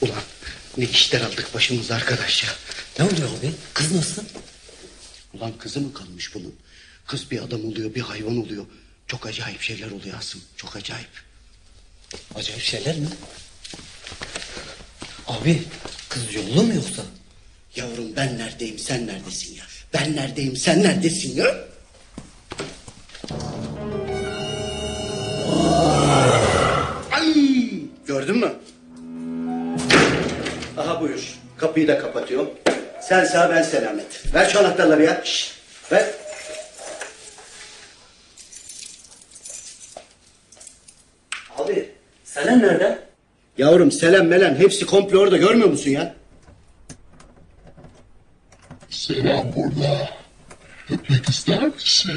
Ulan ne işler aldık başımıza arkadaş ya. Ne oluyor abi? Kız nasıl? Ulan kızı mı kalmış bunun? Kız bir adam oluyor bir hayvan oluyor. Çok acayip şeyler oluyor Asım. Çok acayip. Acayip şeyler mi? Abi kız yollu mu yoksa? Yavrum ben neredeyim sen neredesin ya? Ben neredeyim sen neredesin ya? Ay! Gördün mü? Buyur. Kapıyı da kapatıyorum. Sen sağ ben selamet. Ver şu anahtarları ya. Şşt, ver. Abi Selen nerede? Yavrum selam melen hepsi komple orada görmüyor musun ya? Selam burada. Öpmek ister misin?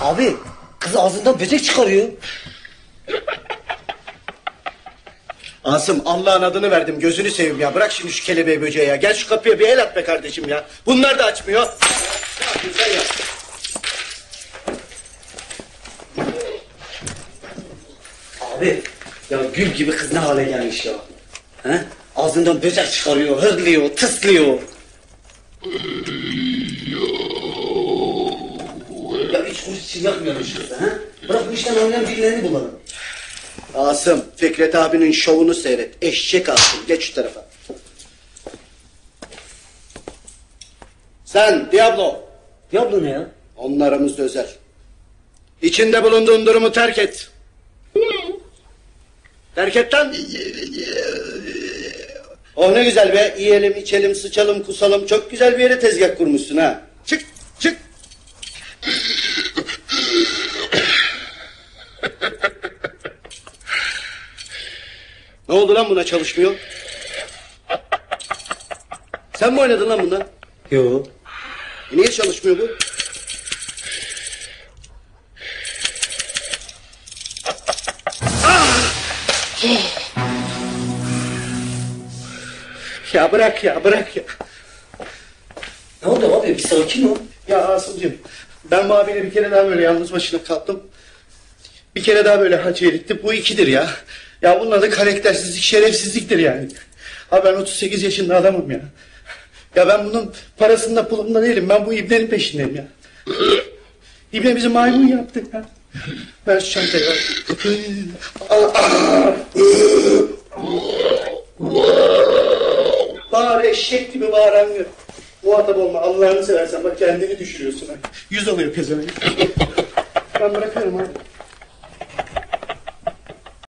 Abi kız ağzından böcek çıkarıyor. Asım Allah'ın adını verdim gözünü seveyim ya. Bırak şimdi şu kelebeği böceği ya. Gel şu kapıya bir el at be kardeşim ya. Bunlar da açmıyor. Ne yapıyorsun sen ya? Abi ya gül gibi kız ne hale gelmiş ya. He? Ağzından böcek çıkarıyor, hırlıyor, tıslıyor. Hiç kuruş için yakmıyormuş kızı ha? Bırak bu işten anlayan birilerini bulalım. Asım Fikret abinin şovunu seyret. Eşek Asım geç şu tarafa. Sen Diablo. Diablo ne ya? Onun aramızda özel. İçinde bulunduğun durumu terk et. Terk et lan. Oh ne güzel be. Yiyelim, içelim, sıçalım, kusalım. Çok güzel bir yere tezgah kurmuşsun ha. Çık, çık. Ne oldu lan buna çalışmıyor? Sen mi oynadın lan bundan? Yo. E niye çalışmıyor bu? Ya bırak ya bırak ya. Ne oldu abi? Bir sakin ol. Ya Asım'cığım ben bu abiyle bir kere daha böyle yalnız başına kalktım. Bir kere daha böyle hacı ettim. Bu ikidir ya. Ya bunun adı karaktersizlik, şerefsizliktir yani. Ha ben 38 yaşında adamım ya. Ya ben bunun parasında pulunda değilim. Ben bu ibnenin peşindeyim ya. İbne bizi maymun yaptı ya. Ver şu çantayı. Bağır eşek gibi bağıran yok. Muhatap olma Allah'ını seversen bak kendini düşürüyorsun. ha. Yüz alıyor pezevenk. ben bırakıyorum abi.